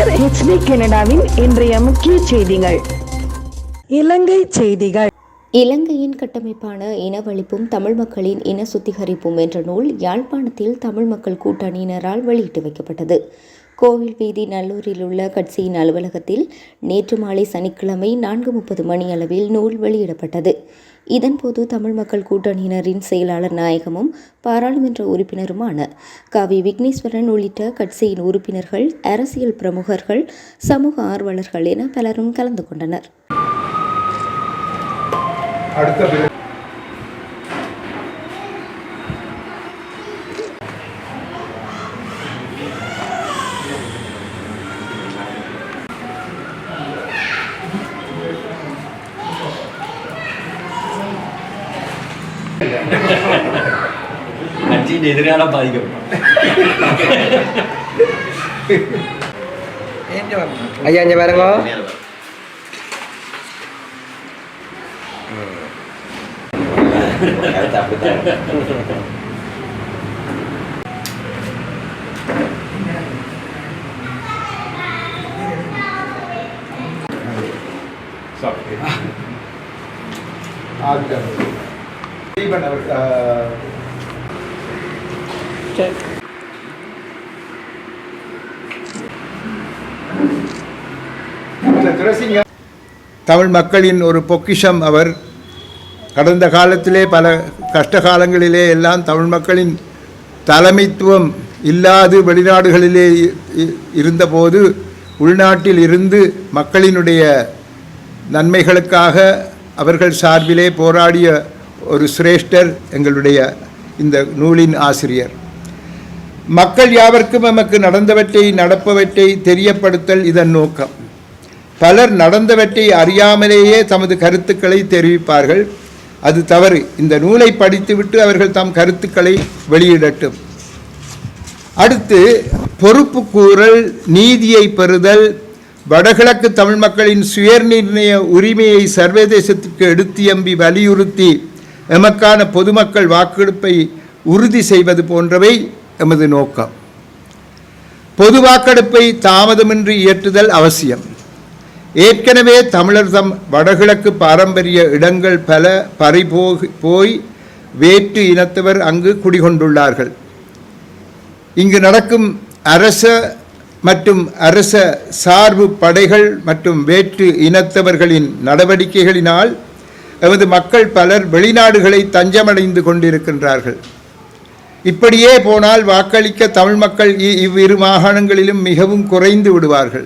கதிர் HD கனடாவின் இன்றைய முக்கிய செய்திகள். இலங்கை செய்திகள். இலங்கையின் கட்டமைப்பான இனவழிப்பும் தமிழ் மக்களின் இன சுத்திகரிப்பும் என்ற நூல் யாழ்ப்பாணத்தில் தமிழ் மக்கள் கூட்டணியினரால் வெளியிட்டு வைக்கப்பட்டது. கோவில் வீதி நல்லூரில் உள்ள கட்சியின் அலுவலகத்தில் நேற்று மாலை சனிக்கிழமை நான்கு முப்பது மணி அளவில் நூல் வெளியிடப்பட்டது. இதன்போது தமிழ் மக்கள் கூட்டணியினரின் செயலாளர் நாயகமும் பாராளுமன்ற உறுப்பினருமான காவி விக்னேஸ்வரன் உள்ளிட்ட கட்சியின் உறுப்பினர்கள் அரசியல் பிரமுகர்கள் சமூக ஆர்வலர்கள் என பலரும் கலந்து கொண்டனர். அடுத்த பிற- கட்சியின் எதிரால பாதிக்கப்படும் ஐயா இங்கே இந்த தமிழ் மக்களின் ஒரு பொக்கிஷம் அவர். கடந்த காலத்திலே பல கஷ்ட காலங்களிலே எல்லாம் தமிழ் மக்களின் தலைமைத்துவம் இல்லாது வெளிநாடுகளிலே இருந்தபோது உள்நாட்டில் இருந்து மக்களினுடைய நன்மைகளுக்காக அவர்கள் சார்பிலே போராடிய ஒரு சிரேஷ்டர் எங்களுடைய இந்த நூலின் ஆசிரியர். மக்கள் யாவர்க்கும் நமக்கு நடந்தவற்றை நடப்பவற்றை தெரியப்படுத்தல் இதன் நோக்கம். பலர் நடந்தவற்றை அறியாமலேயே தமது கருத்துக்களை தெரிவிப்பார்கள். அது தவறு. இந்த நூலை படித்துவிட்டு அவர்கள் தம் கருத்துக்களை வெளியிடட்டும். அடுத்து பொறுப்பு கூறல் நீதியை பெறுதல் வடகிழக்கு தமிழ் மக்களின் சுயநிர்ணய உரிமையை சர்வதேசத்திற்கு எடுத்தியம்பி வலியுறுத்தி எமக்கான பொதுமக்கள் வாக்கெடுப்பை உறுதி செய்வது போன்றவை எமது நோக்கம். பொது வாக்கெடுப்பை தாமதமின்றி இயற்றுதல் அவசியம். ஏற்கனவே தமிழர் தம் வடகிழக்கு பாரம்பரிய இடங்கள் பல பறிபோகி போய் வேற்று இனத்தவர் அங்கு குடிகொண்டுள்ளார்கள். இங்கு நடக்கும் அரச மற்றும் அரச சார்பு படைகள் மற்றும் வேற்று இனத்தவர்களின் நடவடிக்கைகளினால் எமது மக்கள் பலர் வெளிநாடுகளை தஞ்சமடைந்து கொண்டிருக்கின்றார்கள். இப்படியே போனால் வாக்களிக்க தமிழ் மக்கள் இ- இவ்விரு மாகாணங்களிலும் மிகவும் குறைந்து விடுவார்கள்.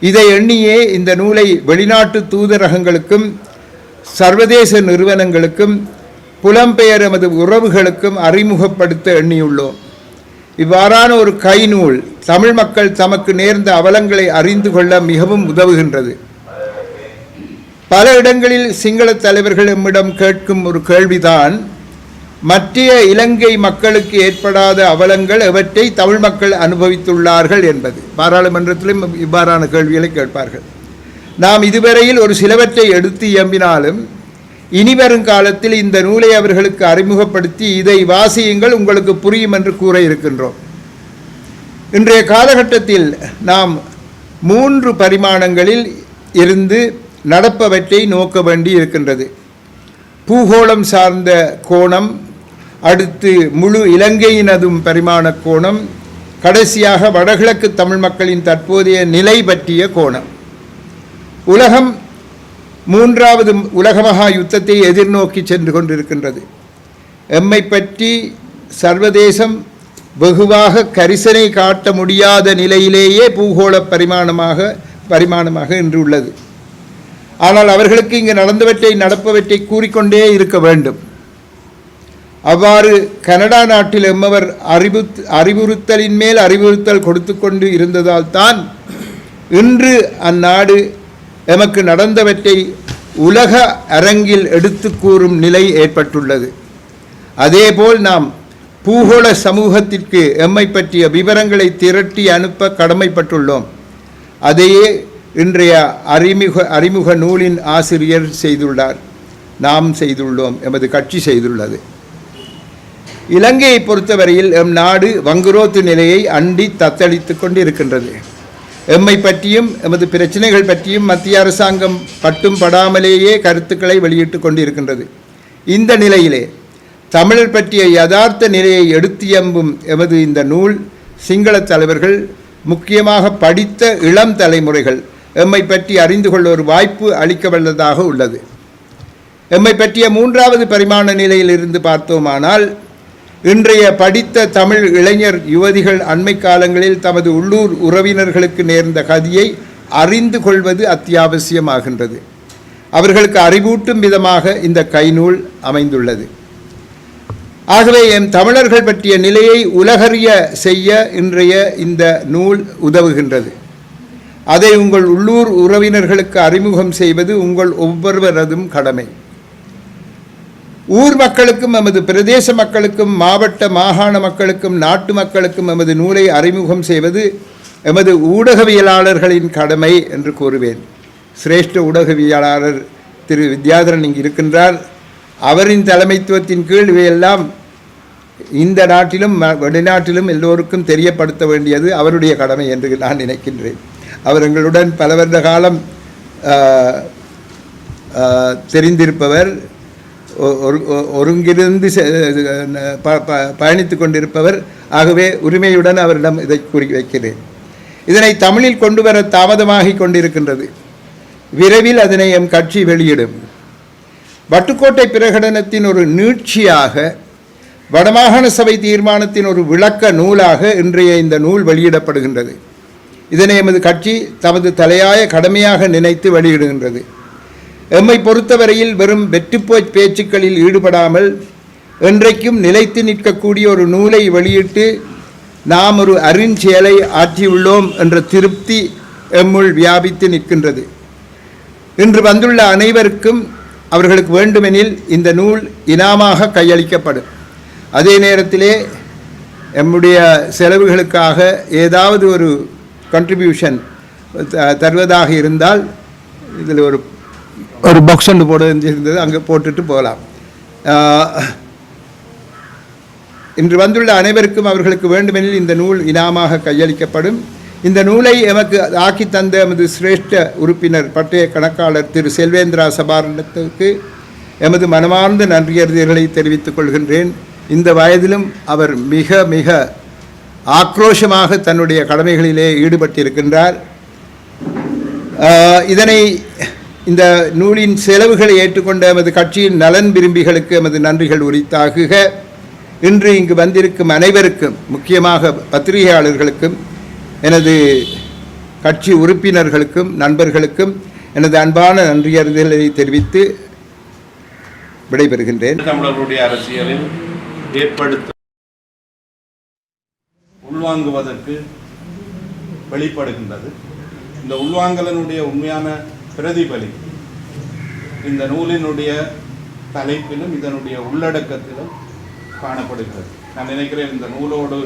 இதை எண்ணியே இந்த நூலை வெளிநாட்டு தூதரகங்களுக்கும் சர்வதேச நிறுவனங்களுக்கும் புலம்பெயர் எமது உறவுகளுக்கும் அறிமுகப்படுத்த எண்ணியுள்ளோம். இவ்வாறான ஒரு கைநூல் தமிழ் மக்கள் தமக்கு நேர்ந்த அவலங்களை அறிந்து கொள்ள மிகவும் உதவுகின்றது. பல இடங்களில் சிங்கள தலைவர்கள் எம்மிடம் கேட்கும் ஒரு கேள்விதான் மற்றைய இலங்கை மக்களுக்கு ஏற்படாத அவலங்கள் எவற்றை தமிழ் மக்கள் அனுபவித்துள்ளார்கள் என்பது. பாராளுமன்றத்திலும் இவ்வாறான கேள்விகளை கேட்பார்கள். நாம் இதுவரையில் ஒரு சிலவற்றை எடுத்து இயம்பினாலும் இனி வரும் காலத்தில் இந்த நூலை அவர்களுக்கு அறிமுகப்படுத்தி இதை வாசியுங்கள் உங்களுக்கு புரியும் என்று கூற இருக்கின்றோம். இன்றைய காலகட்டத்தில் நாம் மூன்று பரிமாணங்களில் இருந்து நடப்பவற்றை நோக்க வேண்டி இருக்கின்றது. பூகோளம் சார்ந்த கோணம் அடுத்து முழு இலங்கையினதும் பரிமாண கோணம் கடைசியாக வடகிழக்கு தமிழ் மக்களின் தற்போதைய நிலை பற்றிய கோணம். உலகம் மூன்றாவது உலக மகா யுத்தத்தை எதிர்நோக்கி சென்று கொண்டிருக்கின்றது. எம்மை பற்றி சர்வதேசம் வெகுவாக கரிசனை காட்ட முடியாத நிலையிலேயே பூகோள பரிமாணமாக பரிமாணமாக இன்று உள்ளது ஆனால் அவர்களுக்கு இங்கு நடந்தவற்றை நடப்பவற்றை கூறிக்கொண்டே இருக்க வேண்டும். அவ்வாறு கனடா நாட்டில் எம்மவர் அறிவு அறிவுறுத்தலின் மேல் அறிவுறுத்தல் கொடுத்து கொண்டு இருந்ததால் தான் இன்று அந்நாடு எமக்கு நடந்தவற்றை உலக அரங்கில் எடுத்து கூறும் நிலை ஏற்பட்டுள்ளது. அதேபோல் நாம் பூகோள சமூகத்திற்கு எம்மை பற்றிய விவரங்களை திரட்டி அனுப்ப கடமைப்பட்டுள்ளோம். அதையே இன்றைய அறிமுக அறிமுக நூலின் ஆசிரியர் செய்துள்ளார். நாம் செய்துள்ளோம் எமது கட்சி செய்துள்ளது. இலங்கையை பொறுத்தவரையில் எம் நாடு வங்குரோத்து நிலையை அண்டி தத்தளித்து கொண்டிருக்கின்றது. எம்மை பற்றியும் எமது பிரச்சனைகள் பற்றியும் மத்திய அரசாங்கம் பட்டும் படாமலேயே கருத்துக்களை வெளியிட்டு கொண்டிருக்கின்றது. இந்த நிலையிலே தமிழர் பற்றிய யதார்த்த நிலையை எடுத்தியம்பும் எமது இந்த நூல் சிங்கள தலைவர்கள் முக்கியமாக படித்த இளம் தலைமுறைகள் எம்மை பற்றி அறிந்து கொள்ள ஒரு வாய்ப்பு அளிக்க வல்லதாக உள்ளது. எம்மை பற்றிய மூன்றாவது பரிமாண நிலையில் இருந்து பார்த்தோமானால் இன்றைய படித்த தமிழ் இளைஞர் யுவதிகள் அண்மை காலங்களில் தமது உள்ளூர் உறவினர்களுக்கு நேர்ந்த கதியை அறிந்து கொள்வது அத்தியாவசியமாகின்றது. அவர்களுக்கு அறிவூட்டும் விதமாக இந்த கைநூல் அமைந்துள்ளது. ஆகவே எம் தமிழர்கள் பற்றிய நிலையை உலகறிய செய்ய இன்றைய இந்த நூல் உதவுகின்றது. அதை உங்கள் உள்ளூர் உறவினர்களுக்கு அறிமுகம் செய்வது உங்கள் ஒவ்வொருவரதும் கடமை. ஊர் மக்களுக்கும் எமது பிரதேச மக்களுக்கும் மாவட்ட மாகாண மக்களுக்கும் நாட்டு மக்களுக்கும் எமது நூலை அறிமுகம் செய்வது எமது ஊடகவியலாளர்களின் கடமை என்று கூறுவேன். சிரேஷ்ட ஊடகவியலாளர் திரு வித்யாதரன் இங்கு இருக்கின்றார். அவரின் தலைமைத்துவத்தின் கீழ் இவையெல்லாம் இந்த நாட்டிலும் ம- வெளிநாட்டிலும் எல்லோருக்கும் தெரியப்படுத்த வேண்டியது அவருடைய கடமை என்று நான் நினைக்கின்றேன். அவர் எங்களுடன் பல வருட காலம் தெரிந்திருப்பவர். ஒருங்கிருந்து செ- ப- ப- கொண்டிருப்பவர் ஆகவே உரிமையுடன் அவரிடம் இதை கூறி வைக்கிறேன். இதனை தமிழில் கொண்டு வர தாமதமாகி கொண்டிருக்கின்றது. விரைவில் அதனை எம் கட்சி வெளியிடும். வட்டுக்கோட்டை பிரகடனத்தின் ஒரு நீட்சியாக வடமாகாண சபை தீர்மானத்தின் ஒரு விளக்க நூலாக இன்றைய இந்த நூல் வெளியிடப்படுகின்றது. இதனை எமது கட்சி தமது தலையாய கடமையாக நினைத்து வெளியிடுகின்றது. எம்மை பொறுத்தவரையில் வெறும் வெற்றுப்போய் பேச்சுக்களில் ஈடுபடாமல் என்றைக்கும் நிலைத்து நிற்கக்கூடிய ஒரு நூலை வெளியிட்டு நாம் ஒரு அருஞ்செயலை ஆற்றியுள்ளோம் என்ற திருப்தி எம்முள் வியாபித்து நிற்கின்றது. இன்று வந்துள்ள அனைவருக்கும் அவர்களுக்கு வேண்டுமெனில் இந்த நூல் இனாமாக கையளிக்கப்படும். அதே நேரத்திலே எம்முடைய செலவுகளுக்காக ஏதாவது ஒரு கண்ட்ரிபியூஷன் தருவதாக இருந்தால் இதில் ஒரு ஒரு பாக்ஸ் ஒன்று போட இருந்தது அங்கே போட்டுட்டு போகலாம். இன்று வந்துள்ள அனைவருக்கும் அவர்களுக்கு வேண்டுமெனில் இந்த நூல் இனாமாக கையளிக்கப்படும். இந்த நூலை எமக்கு ஆக்கி தந்த எமது சிரேஷ்ட உறுப்பினர் பட்டய கணக்காளர் திரு செல்வேந்திரா சபாரணத்துக்கு எமது மனமார்ந்த நன்றியறிதல்களை தெரிவித்துக் கொள்கின்றேன். இந்த வயதிலும் அவர் மிக மிக ஆக்ரோஷமாக தன்னுடைய கடமைகளிலே ஈடுபட்டிருக்கின்றார். இதனை இந்த நூலின் செலவுகளை ஏற்றுக்கொண்ட எமது கட்சியின் நலன் விரும்பிகளுக்கு எமது நன்றிகள் உரித்தாகுக. இன்று இங்கு வந்திருக்கும் அனைவருக்கும் முக்கியமாக பத்திரிகையாளர்களுக்கும் எனது கட்சி உறுப்பினர்களுக்கும் நண்பர்களுக்கும் எனது அன்பான நன்றியறிதலை தெரிவித்து விடைபெறுகின்றேன். தமிழர்களுடைய அரசியலில் ஏற்படுத்த உள்வாங்குவதற்கு வெளிப்படுகின்றது. இந்த உள்வாங்கலனுடைய உண்மையான பிரதிபலி. இந்த நூலினுடைய தலைப்பிலும் இதனுடைய உள்ளடக்கத்திலும் காணப்படுகிறது. நான் நினைக்கிறேன் இந்த நூலோடு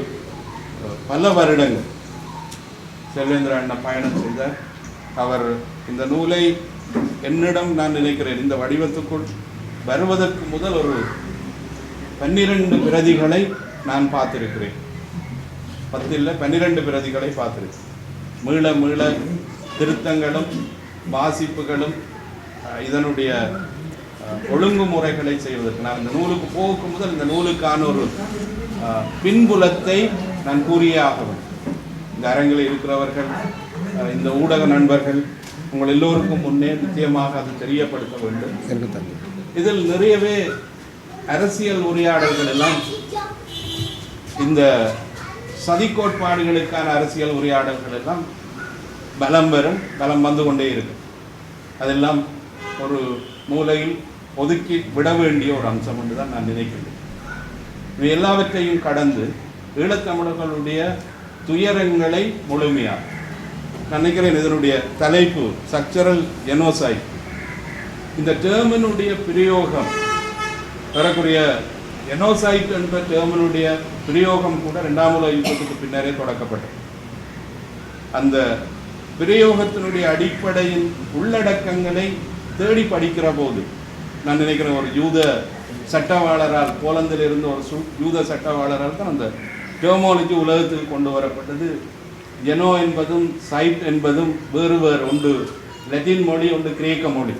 பல வருடங்கள் செல்வேந்திர அண்ணன் பயணம் செய்தார். அவர் இந்த நூலை என்னிடம் நான் நினைக்கிறேன் இந்த வடிவத்துக்குள் வருவதற்கு முதல் ஒரு பன்னிரண்டு பிரதிகளை நான் பார்த்திருக்கிறேன். பத்தில் பன்னிரண்டு பிரதிகளை பார்த்திருக்கிறேன். மீள மீள திருத்தங்களும் வாசிப்புகளும் இதனுடைய ஒழுங்கு ஒழுங்குமுறைகளை செய்வதற்கு. நான் இந்த நூலுக்கு போக்கு முதல் இந்த நூலுக்கான ஒரு பின்புலத்தை நான் கூறியே ஆக இந்த அரங்கில் இருக்கிறவர்கள் இந்த ஊடக நண்பர்கள் உங்கள் எல்லோருக்கும் முன்னே நிச்சயமாக அது தெரியப்படுத்த வேண்டும். இதில் நிறையவே அரசியல் உரையாடல்கள் எல்லாம் இந்த சதி கோட்பாடுகளுக்கான அரசியல் உரையாடல்கள் எல்லாம் பலம் பெறும் பலம் வந்து கொண்டே இருக்கும். அதெல்லாம் ஒரு மூலையில் ஒதுக்கி விட வேண்டிய ஒரு அம்சம் என்று தான் நான் நினைக்கின்றேன். இவை எல்லாவற்றையும் கடந்து ஈழத்தமிழர்களுடைய துயரங்களை முழுமையாக நினைக்கிறேன் இதனுடைய தலைப்பு சக்சரல் ஜெனோசைட் இந்த டேர்மினுடைய பிரயோகம் பெறக்கூடிய எனோசைட் என்ற டேர்மினுடைய பிரயோகம் கூட இரண்டாம் உலக யுத்தத்துக்கு பின்னரே தொடக்கப்பட்டது. அந்த பிரயோகத்தினுடைய அடிப்படையின் உள்ளடக்கங்களை தேடி படிக்கிற போது நான் நினைக்கிறேன் ஒரு யூத சட்டவாளரால் போலந்தில் இருந்து ஒரு சு யூத சட்டவாளரால் தான் அந்த டெர்மாலஜி உலகத்துக்கு கொண்டு வரப்பட்டது. ஜெனோ என்பதும் சைட் என்பதும் வேறு வேறு ஒன்று லத்தீன் மொழி ஒன்று கிரேக்க மொழி.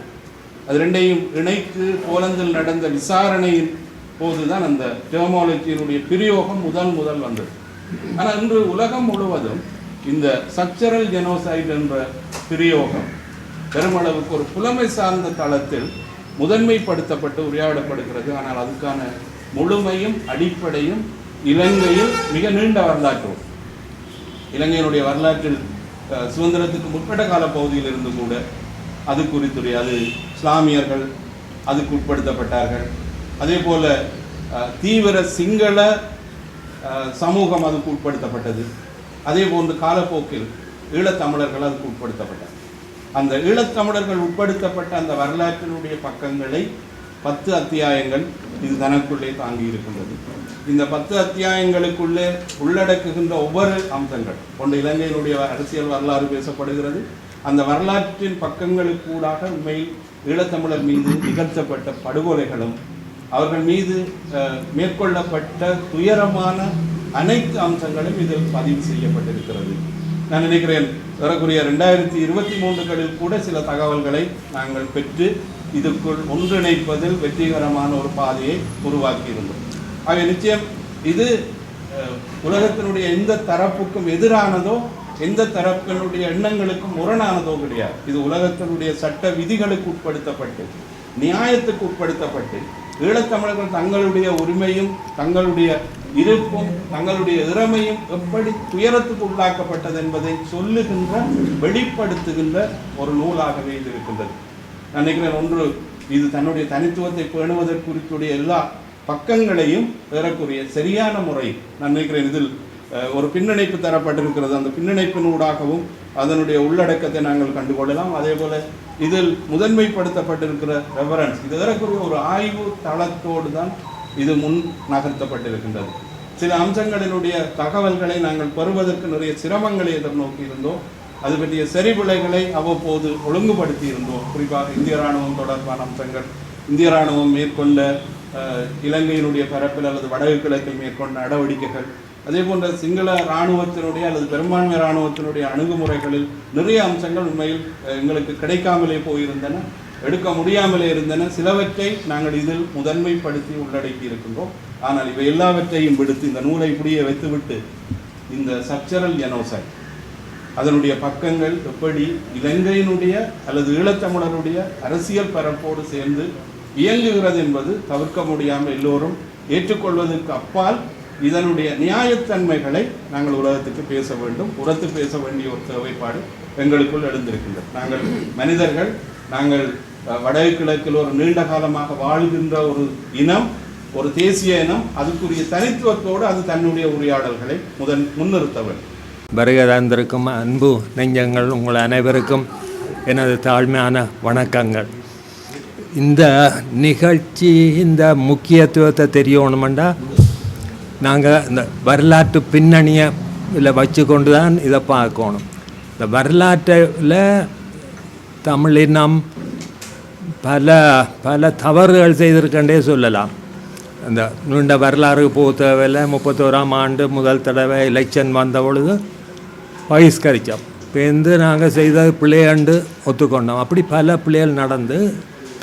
அது ரெண்டையும் இணைத்து போலந்தில் நடந்த விசாரணையின் போது தான் அந்த டெர்மாலஜியினுடைய பிரயோகம் முதல் முதல் வந்தது. ஆனால் இன்று உலகம் முழுவதும் இந்த சக்சரல் ஜெனோசைட் என்ற பிரயோகம் பெருமளவுக்கு ஒரு புலமை சார்ந்த தளத்தில் முதன்மைப்படுத்தப்பட்டு உரையாடப்படுகிறது. ஆனால் அதுக்கான முழுமையும் அடிப்படையும் இலங்கையில் மிக நீண்ட வரலாற்று இலங்கையினுடைய வரலாற்றில் சுதந்திரத்துக்கு முற்பட்ட கால பகுதியில் இருந்து கூட அது குறித்துடைய அது இஸ்லாமியர்கள் அதுக்கு உட்படுத்தப்பட்டார்கள். அதே போல தீவிர சிங்கள சமூகம் அதுக்கு உட்படுத்தப்பட்டது. அதே போன்று காலப்போக்கில் ஈழத்தமிழர்கள் அதுக்கு உட்படுத்தப்பட்டார். அந்த ஈழத்தமிழர்கள் உட்படுத்தப்பட்ட அந்த வரலாற்றினுடைய பக்கங்களை பத்து அத்தியாயங்கள் இது தனக்குள்ளே தாங்கி இருக்கின்றது. இந்த பத்து அத்தியாயங்களுக்குள்ளே உள்ளடக்குகின்ற ஒவ்வொரு அம்சங்கள் கொண்ட இலங்கையினுடைய அரசியல் வரலாறு பேசப்படுகிறது. அந்த வரலாற்றின் பக்கங்களுக்கூடாக உண்மையில் ஈழத்தமிழர் மீது நிகழ்த்தப்பட்ட படுகொலைகளும் அவர்கள் மீது மேற்கொள்ளப்பட்ட துயரமான அனைத்து அம்சங்களும் இதில் பதிவு செய்யப்பட்டிருக்கிறது. நான் நினைக்கிறேன் வரக்கூடிய ரெண்டாயிரத்தி இருபத்தி மூன்றுகளில் கூட சில தகவல்களை நாங்கள் பெற்று இதுக்குள் ஒன்றிணைப்பதில் வெற்றிகரமான ஒரு பாதையை உருவாக்கியிருந்தோம். ஆகவே நிச்சயம் இது உலகத்தினுடைய எந்த தரப்புக்கும் எதிரானதோ எந்த தரப்பினுடைய எண்ணங்களுக்கும் முரணானதோ கிடையாது. இது உலகத்தினுடைய சட்ட விதிகளுக்கு உட்படுத்தப்பட்டு நியாயத்துக்கு உட்படுத்தப்பட்டு ஈழத்தமிழர்கள் தங்களுடைய உரிமையும் தங்களுடைய இருப்பும் தங்களுடைய இறமையும் எப்படி துயரத்துக்கு உள்ளாக்கப்பட்டது என்பதை சொல்லுகின்ற வெளிப்படுத்துகின்ற ஒரு நூலாகவே இது இருக்கின்றது. நான் நினைக்கிறேன் ஒன்று இது தன்னுடைய தனித்துவத்தை பேணுவதற்குரிய எல்லா பக்கங்களையும் பெறக்கூடிய சரியான முறை நான் நினைக்கிறேன் இதில் ஒரு பின்னணைப்பு தரப்பட்டிருக்கிறது. அந்த பின்னணைப்பினூடாகவும் அதனுடைய உள்ளடக்கத்தை நாங்கள் கண்டுகொள்ளலாம். அதே போல இதில் முதன்மைப்படுத்தப்பட்டிருக்கிற ரெஃபரன்ஸ் இது ஏறக்குறைய ஒரு ஆய்வு தளத்தோடு தான் இது முன் நகர்த்தப்பட்டிருக்கின்றது. சில அம்சங்களினுடைய தகவல்களை நாங்கள் பெறுவதற்கு நிறைய சிரமங்களை எதிர்நோக்கி இருந்தோம். அது பற்றிய செறிவிளைகளை அவ்வப்போது ஒழுங்குபடுத்தி இருந்தோம். குறிப்பாக இந்திய ராணுவம் தொடர்பான அம்சங்கள் இந்திய ராணுவம் மேற்கொண்ட இலங்கையினுடைய பரப்பில் அல்லது வடக்கு கிழக்கில் மேற்கொண்ட நடவடிக்கைகள் அதே போன்ற சிங்கள இராணுவத்தினுடைய அல்லது பெரும்பான்மை இராணுவத்தினுடைய அணுகுமுறைகளில் நிறைய அம்சங்கள் உண்மையில் எங்களுக்கு கிடைக்காமலே போயிருந்தன எடுக்க முடியாமலே இருந்தன. சிலவற்றை நாங்கள் இதில் முதன்மைப்படுத்தி உள்ளடக்கி இருக்கின்றோம். ஆனால் இவை எல்லாவற்றையும் விடுத்து இந்த நூலை இப்படியே வைத்துவிட்டு இந்த சப்சரல் ஜெனோசைட் அதனுடைய பக்கங்கள் எப்படி இலங்கையினுடைய அல்லது ஈழத்தமிழருடைய அரசியல் பரப்போடு சேர்ந்து இயங்குகிறது என்பது தவிர்க்க முடியாமல் எல்லோரும் ஏற்றுக்கொள்வதற்கு அப்பால் இதனுடைய நியாயத்தன்மைகளை நாங்கள் உலகத்துக்கு பேச வேண்டும். உரத்து பேச வேண்டிய ஒரு தேவைப்பாடு எங்களுக்குள் எழுந்திருக்கின்றது. நாங்கள் மனிதர்கள் நாங்கள் வடகிழக்கில் ஒரு நீண்ட காலமாக வாழ்கின்ற ஒரு இனம் ஒரு தேசிய இனம் அதுக்குரிய தனித்துவத்தோடு அது தன்னுடைய உரையாடல்களை முதன் முன்னிறுத்த வேண்டும். வருகை தந்திருக்கும் அன்பு நெஞ்சங்கள் உங்கள் அனைவருக்கும் எனது தாழ்மையான வணக்கங்கள். இந்த நிகழ்ச்சி இந்த முக்கியத்துவத்தை தெரியணுமெண்டா நாங்கள் இந்த வரலாற்று பின்னணியை இதில் வச்சு கொண்டு தான் இதை பார்க்கணும். இந்த வரலாற்றில் தமிழினம் பல பல தவறுகள் செய்திருக்கண்டே சொல்லலாம். அந்த நீண்ட வரலாறு போக முப்பத்தோராம் ஆண்டு முதல் தடவை எலெக்ஷன் வந்த பொழுது பகிஷ்கரித்தோம் இப்போ நாங்கள் செய்த பிள்ளையாண்டு ஒத்துக்கொண்டோம். அப்படி பல பிள்ளைகள் நடந்து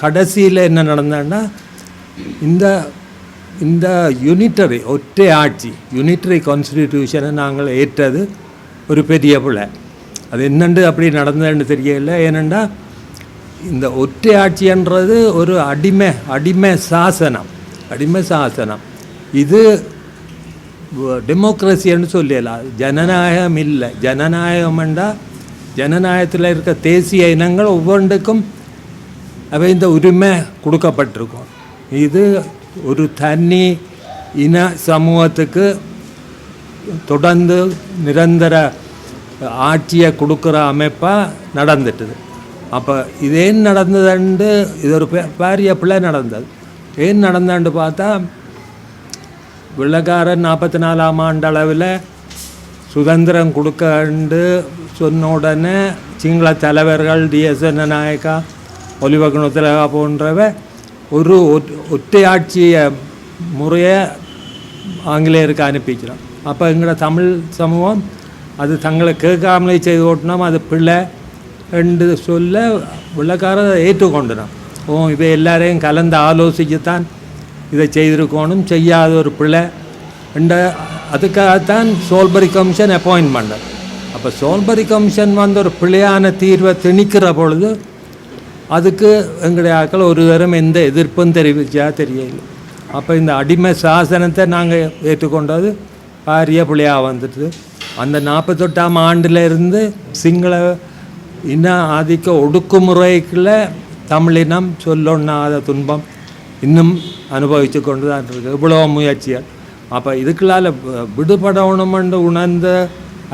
கடைசியில் என்ன நடந்ததுன்னா இந்த இந்த யூனிட்டரி ஒற்றை ஆட்சி யூனிட்டரி கான்ஸ்டிடியூஷனை நாங்கள் ஏற்றது ஒரு பெரிய பிள்ளை அது என்னண்டு அப்படி நடந்ததுன்னு தெரியல ஏனெண்டா இந்த ஒற்றை ஆட்சின்றது ஒரு அடிமை அடிமை சாசனம் அடிமை சாசனம். இது டெமோக்ரஸின்னு சொல்லலாம் ஜனநாயகம் இல்லை. ஜனநாயகம்ண்டா ஜனநாயகத்தில் இருக்க தேசிய இனங்கள் ஒவ்வொன்றுக்கும் அவை இந்த உரிமை கொடுக்கப்பட்டிருக்கும். இது ஒரு தனி இன சமூகத்துக்கு தொடர்ந்து நிரந்தர ஆட்சியை கொடுக்குற அமைப்பாக நடந்துட்டுது அப்போ இது ஏன் நடந்ததுண்டு இது ஒரு பெ- பாரிய பிள்ளை நடந்தது ஏன் நடந்தாண்டு பார்த்தா வெள்ளக்காரன் நாற்பத்தி நாலாம் ஆண்டளவில் சுதந்திரம் கொடுக்கண்டு சொன்ன உடனே சிங்கள தலைவர்கள் டிஎஸ்என் நாயக்கா ஒலிவகுணத்திலகா போன்றவை ஒரு ஒற்- ஒற்றையாட்சிய முறையை ஆங்கிலேயருக்கு அனுப்பிக்கிறோம். அப்போ எங்களோட தமிழ் சமூகம் அது தங்களை கேட்காமலே செய்து ஓட்டினோம் அது பிள்ளை என்று சொல்ல வெள்ளக்காரர் ஏற்றுக்கொண்டினோம் ஓ இவை எல்லாரையும் கலந்து ஆலோசித்து இதை செய்திருக்கணும் செய்யாத ஒரு பிள்ளை என்ற அதுக்காகத்தான் சோல்பரி கமிஷன் அப்பாயின்ட் பண்ணது அப்போ சோல்பரி கமிஷன் வந்து ஒரு பிள்ளையான தீர்வை திணிக்கிற பொழுது அதுக்கு எங்களுடைய ஆக்கள் ஒரு தரம் எந்த எதிர்ப்பும் தெரிவிச்சா தெரியல அப்போ இந்த அடிமை சாசனத்தை நாங்கள் ஏற்றுக்கொண்டது பாரிய பிள்ளையாக வந்துட்டு. அந்த நாற்பத்தெட்டாம் ஆண்டில் இருந்து சிங்கள இன ஆதிக்க ஒடுக்குமுறைக்குள்ள தமிழினம் சொல்லொண்ணாத துன்பம் இன்னும் அனுபவித்து கொண்டு தான் இருக்குது இவ்வளோ முயற்சிகள். அப்போ இதுக்குள்ளால விடுபடணுமென்று உணர்ந்த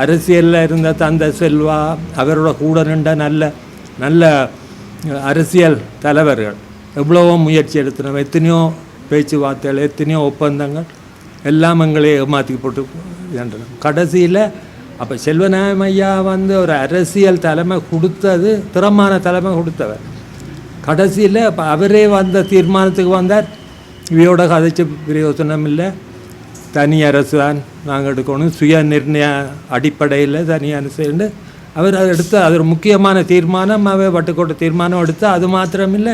அரசியலில் இருந்த தந்த செல்வா அவரோட கூட நின்ற நல்ல நல்ல அரசியல் தலைவர்கள். எவ்வளவோ முயற்சி எடுத்தினோம் எத்தனையோ பேச்சுவார்த்தைகள் எத்தனையோ ஒப்பந்தங்கள் எல்லாம் எங்களை ஏமாற்றி போட்டு என்றன கடைசியில் அப்போ செல்வநாயகம் ஐயா வந்து ஒரு அரசியல் தலைமை கொடுத்தது திறமான தலைமை கொடுத்தவர். கடைசியில் அப்போ அவரே வந்த தீர்மானத்துக்கு வந்தார். இவையோட கதைச்சு பிரயோசனம் இல்லை. தனி அரசு தான் நாங்கள் எடுக்கணும். சுய நிர்ணய அடிப்படையில் தனி அரசு அவர் அதை எடுத்து அது ஒரு முக்கியமான தீர்மானம் அவர் வட்டுக்கோட்டை தீர்மானம் எடுத்து அது மாத்திரமில்லை.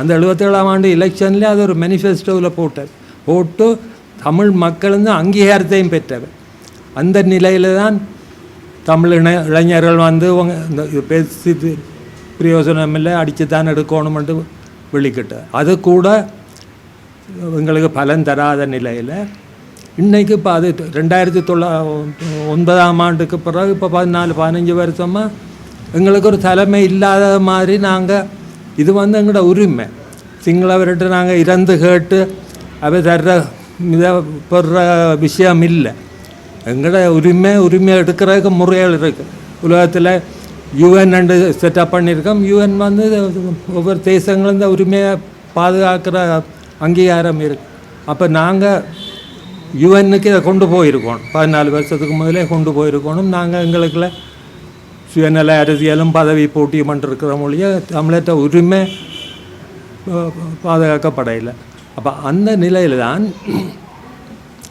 அந்த எழுபத்தேழாம் ஆண்டு எலெக்ஷனில் அது ஒரு மேனிஃபெஸ்டோவில் போட்டார். போட்டு தமிழ் மக்களும் அங்கீகாரத்தையும் பெற்றவர். அந்த நிலையில் தான் தமிழ் இணை இளைஞர்கள் வந்து உங்க இந்த பேசி பிரயோஜனம் இல்லை அடித்து தான் எடுக்கணும்ன்ட்டு வெளிக்கிட்டு அது கூட எங்களுக்கு பலன் தராத நிலையில் இன்றைக்கு இப்போ அது ரெண்டாயிரத்தி தொள்ளா ஒன்பதாம் ஆண்டுக்கு பிறகு இப்போ பதினாலு பதினஞ்சு வருஷமாக எங்களுக்கு ஒரு தலைமை இல்லாத மாதிரி நாங்கள் இது வந்து எங்களோட உரிமை. சிங்களவர்கிட்ட நாங்கள் இறந்து கேட்டு அவை தர்ற இதை பெற விஷயம் இல்லை. எங்களோட உரிமை உரிமை எடுக்கிறதுக்கு முறைகள் இருக்குது உலகத்தில் யுஎன் ரெண்டு செட்டப் பண்ணியிருக்கோம் யுஎன் வந்து ஒவ்வொரு தேசங்களும் இந்த உரிமையை பாதுகாக்கிற அங்கீகாரம் இருக்குது அப்போ நாங்கள் யூஎன்னுக்கு இதை கொண்டு போயிருக்கோம். பதினாலு வருஷத்துக்கு முதலே கொண்டு போயிருக்கணும். நாங்கள் எங்களுக்குள்ள சுயநல அரசியலும் பதவி போட்டியும் பண்ணிருக்கிற மொழிய தமிழற்ற உரிமை அஹ், அப்போ அந்த நிலையில் தான்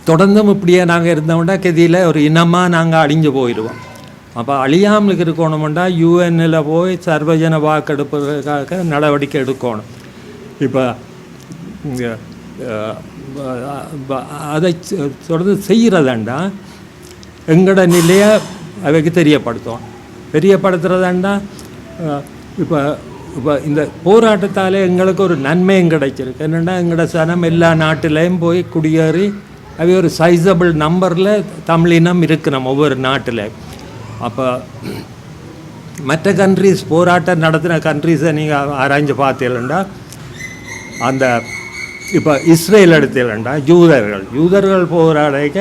தொடர்ந்தும் இப்படியே நாங்கள் இருந்தோம்னா கதியில் ஒரு இனமாக நாங்கள் அழிஞ்சு போயிடுவோம் அப்போ அழியாமல் இருக்கணும்னா யூஎன்னில் போய் சர்வஜன வாக்கெடுப்புக்காக நடவடிக்கை எடுக்கணும். இப்போ அதை தொடர்ந்து செய்கிறதாண்டா. எங்களோட நிலையை அவைக்கு தெரியப்படுத்தும். தெரியப்படுத்துறதாண்டா இப்போ இப்போ இந்த போராட்டத்தால் எங்களுக்கு ஒரு நன்மையும் கிடைச்சிருக்கு. என்னென்னா எங்களோட சனம் எல்லா நாட்டிலையும் போய் குடியேறி அவை ஒரு சைஸபிள் நம்பரில் தமிழினம் இருக்கணும் ஒவ்வொரு நாட்டில். அப்போ மற்ற கண்ட்ரிஸ் போராட்டம் நடத்தின கண்ட்ரிஸை நீங்கள் ஆராய்ஞ்சு பார்த்தீங்கன்னா அந்த இப்போ இஸ்ரேல் எடுத்தீங்கன்னா யூதர்கள். யூதர்கள் போராடிக்க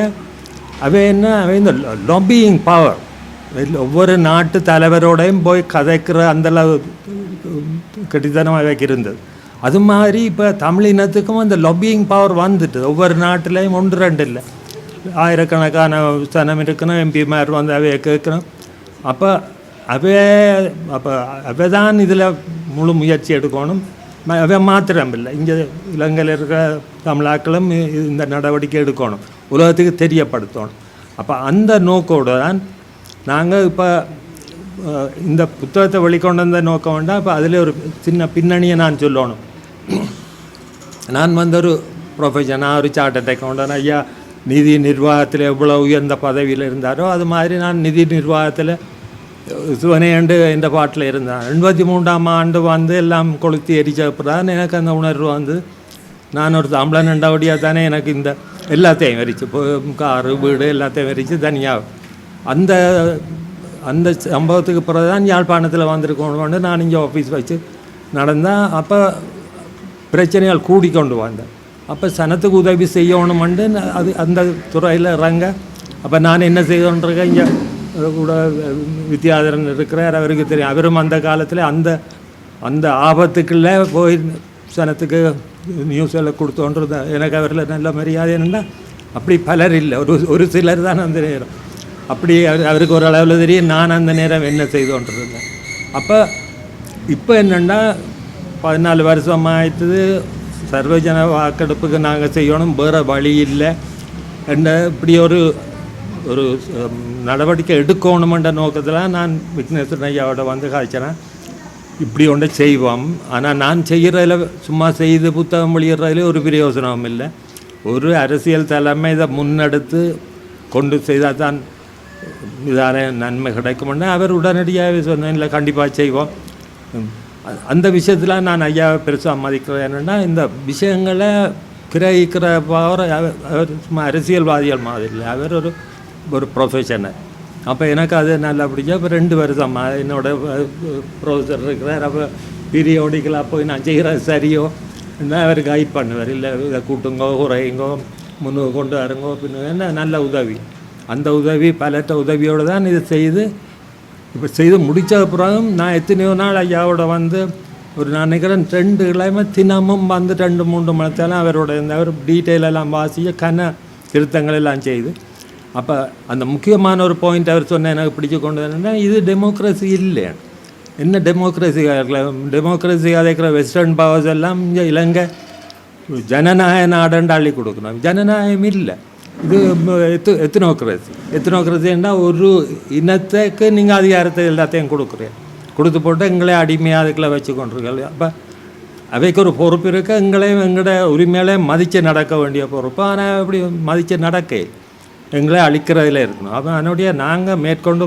அவை என்ன? அவை இந்த லொபியிங் பவர் ஒவ்வொரு நாட்டு தலைவரோடையும் போய் கதைக்கிற அந்தளவு கட்டித்தனம் அவைக்கு இருந்தது. அது மாதிரி இப்போ தமிழினத்துக்கும் அந்த லொபியிங் பவர் வந்துட்டு ஒவ்வொரு நாட்டிலையும் ஒன்று ரெண்டு இல்லை. ஆயிரக்கணக்கான சனம் இருக்கணும் எம்பிமார் வந்து அவையை கேட்கணும் அப்போ அவே அப்போ அவை தான் இதில் முழு முயற்சி எடுக்கணும். அவை மாத்திரம் இல்லை இங்கே இலங்கையில் இருக்கிற தமிழாக்களும் இந்த நடவடிக்கை எடுக்கணும் உலகத்துக்கு தெரியப்படுத்தணும் அப்போ அந்த நோக்கோடு தான் நாங்கள் இப்போ இந்த புத்தகத்தை வெளிக்கொண்டு வந்த நோக்கம் வேண்டாம் இப்போ அதில் ஒரு சின்ன பின்னணியை நான் சொல்லணும் நான் வந்து ஒரு ப்ரொஃபஷனாக ஒரு சார்ட்டர்ட் அக்கௌண்டன் ஐயா நிதி நிர்வாகத்தில் எவ்வளோ உயர்ந்த பதவியில் இருந்தாரோ அது மாதிரி நான் நிதி நிர்வாகத்தில் சிவனேண்டு இந்த பாட்டில் இருந்தேன். எண்பத்தி மூன்றாம் ஆண்டு வந்து எல்லாம் கொளுத்தி எரிச்சப்பதான் எனக்கு அந்த உணர்வு வந்து நான் ஒரு தமிழன் ரெண்டாவடியாக தானே எனக்கு இந்த எல்லாத்தையும் வெறிச்சு இப்போ காரு வீடு எல்லாத்தையும் வெறிச்சு தனியாக அந்த அந்த சம்பவத்துக்கு பிறகு தான் யாழ்ப்பாணத்தில் வந்திருக்கணும்னு நான் இங்கே ஆஃபீஸ் வச்சு நடந்தேன். அப்போ பிரச்சனைகள் கூடிக்கொண்டு வந்தேன். அப்போ சனத்துக்கு உதவி செய்யணுமெண்டு அது அந்த துறையில் இறங்க. அப்போ நான் என்ன செய்தோன்றக்க இங்கே கூட வித்யாதரன் இருக்கிறார் அவருக்கு தெரியும். அவரும் அந்த காலத்தில் அந்த அந்த ஆபத்துக்குள்ளே போய் சனத்துக்கு நியூஸ் எல்லாம் கொடுத்தோன்றது எனக்கு அவரில் நல்ல மரியாதை என்னென்னா அப்படி பலர் இல்லை. ஒரு ஒரு சிலர் தான் அந்த நேரம். அப்படி அவர் அவருக்கு ஒரு அளவில் தெரியும் நான் அந்த நேரம் என்ன செய்தோன்றிருந்தேன் அப்போ இப்போ என்னென்னா பதினாலு வருஷம் ஆயிடுது சர்வஜன வாக்கெடுப்புக்கு நாங்கள் செய்யணும் வேறு வழி இல்லை. என்ன இப்படி ஒரு ஒரு நடவடிக்கை எடுக்கணுமென்ற நோக்கத்தில் நான் விக்னேஸ்வரன் ஐயாவோட வந்து காய்ச்சினேன் இப்படி ஒன்று செய்வோம் ஆனால் நான் செய்கிறதில் சும்மா செய்து புத்தகம் வெளியிடுறதுல ஒரு பிரயோசனமும் இல்லை ஒரு அரசியல் தலைமை இதை முன்னெடுத்து கொண்டு செய்தால் தான் இதான நன்மை கிடைக்கும்னு அவர் உடனடியாக சொன்னேன் இல்லை கண்டிப்பாக செய்வோம் அந்த விஷயத்தில் நான் ஐயாவை பெருசாக மதிக்கிறேன் என்னென்னா இந்த விஷயங்களை கிரகிக்கிற பவர் அவர் அவர் சும்மா அரசியல்வாதிகள் மாதிரி இல்லை அவர் ஒரு ஒரு ப்ரொஃபஷனை அப்போ எனக்கு அது நல்லா பிடிச்சா இப்போ ரெண்டு வருஷம் என்னோட ப்ரொஃபஸர் இருக்கிறார். அப்போ பீரியோடிக்கலாக போய் நான் செய்கிறது சரியோ. என்ன அவர் கைட் பண்ணுவார். இல்லை இதை கூட்டுங்கோ குறையுங்கோ முன்னுக்கு கொண்டு வரங்கோ பின்ன என்ன நல்ல உதவி. அந்த உதவி பலற்ற உதவியோடு தான் இதை செய்து இப்போ செய்து முடித்த பிறகும் நான் எத்தனையோ நாள் ஐயாவோட வந்து ஒரு நான் நினைக்கிறேன் ரெண்டு கிழமை தினமும் வந்து ரெண்டு மூன்று மணித்தாலும் அவரோட இந்த அவர் டீட்டெயிலெல்லாம் வாசிச்சு கன திருத்தங்கள் எல்லாம் செய்து அப்போ அந்த முக்கியமான ஒரு பாயிண்ட் அவர் சொன்ன எனக்கு பிடிச்சு கொண்டு வந்ததுன்னா இது டெமோக்ரஸி இல்லை என்ன டெமோக்ரஸியாக டெமோக்ரஸி டெமோக்ரஸியாக இருக்கிற வெஸ்டர்ன் பவர்ஸ் எல்லாம் இங்கே இலங்கை ஜனநாயக நாடன் அள்ளி கொடுக்கணும். ஜனநாயகம் இல்லை. இது எத்து எத்தனோக்ரஸி எத்தனோக்ரஸின்னா ஒரு இனத்துக்கு நீங்கள் அதிகாரத்தை எல்லாத்தையும் கொடுக்குறேன் கொடுத்து போட்டு எங்களே அடிமையாக அதுக்குள்ள வச்சு கொண்டிருக்கீங்க அப்போ அவைக்கு ஒரு பொறுப்பு இருக்கு. எங்களையும் எங்களோட உரிமையிலே மதித்து நடக்க வேண்டிய பொறுப்பு. ஆனால் அப்படி மதித்து நடக்க எங்களை அழிக்கிறதுல இருக்கணும். அப்போ அதனுடைய நாங்கள் மேற்கொண்டு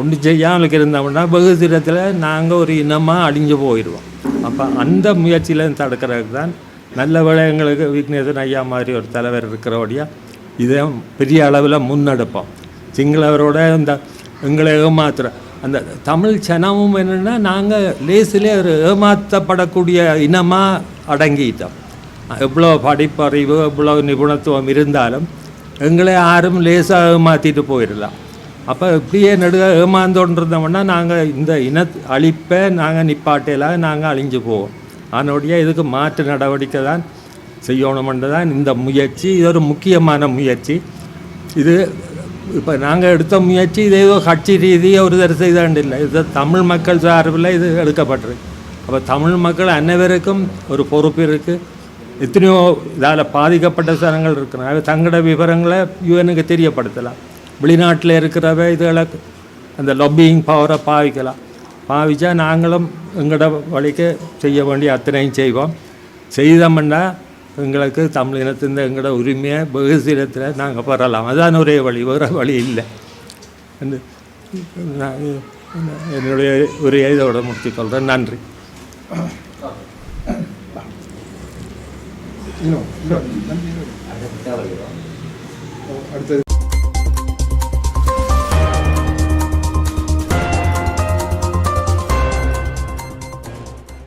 ஒன்று செய்யாமல் இருந்தோம்னா வெகு தூரத்தில் நாங்கள் ஒரு இனமாக அழிஞ்சு போயிடுவோம். அப்போ அந்த முயற்சியில தடுக்கிறதுக்கு தான் நல்ல விளையங்களுக்கு விக்னேசன் ஐயா மாதிரி ஒரு தலைவர் இருக்கிறபடியாக இதை பெரிய அளவில் முன்னெடுப்போம். சிங்களவரோட இந்த எங்களை ஏமாத்துற அந்த தமிழ் சனமும் என்னென்னா நாங்கள் லேசிலே ஒரு ஏமாற்றப்படக்கூடிய இனமாக அடங்கிட்டோம். எவ்வளோ படிப்பறிவு எவ்வளோ நிபுணத்துவம் இருந்தாலும் எங்களை யாரும் லேசாக ஏமாற்றிட்டு போயிடலாம் அப்போ இப்படியே நடுக ஏமாந்தோன்றிருந்தோம்னா நாங்கள் இந்த இன அழிப்பை நாங்கள் நிப்பாட்டையில் நாங்கள் அழிஞ்சு போவோம். அதனுடைய இதுக்கு மாற்று நடவடிக்கை தான் செய்யணுமென்று தான் இந்த முயற்சி. இது ஒரு முக்கியமான முயற்சி. இது இப்போ நாங்கள் எடுத்த முயற்சி இது ஏதோ கட்சி ரீதியாக ஒரு தடவை செய்தாண்டு இல்லை. இது தமிழ் மக்கள் சார்பில் இது எடுக்கப்பட்டிருக்கு அப்போ தமிழ் மக்கள் அனைவருக்கும் ஒரு பொறுப்பு இருக்குது எத்தனையோ இதால் பாதிக்கப்பட்ட சனங்கள் இருக்கிறாங்க தங்களோட விவரங்களை யூஎனுக்கு தெரியப்படுத்தலாம். வெளிநாட்டில் இருக்கிறவ இதுகளை அந்த லொப்பிங் பவரை பாவிக்கலாம். பாவிச்சா நாங்களும் எங்களோட வழிக்கு செய்ய வேண்டிய அத்தனையும் செய்வோம். செய்தோம்னா எங்களுக்கு தமிழ் இனத்தின் எங்களோட உரிமையை வெகுசீலத்தில் நாங்கள் பெறலாம். அதான் ஒரே வழி வேறு வழி இல்லை. என்று நான் என்னுடைய ஒரு இதோட முடித்துக்கொள்கிறேன் நன்றி. இன்னும் இன்னும். அடுத்தது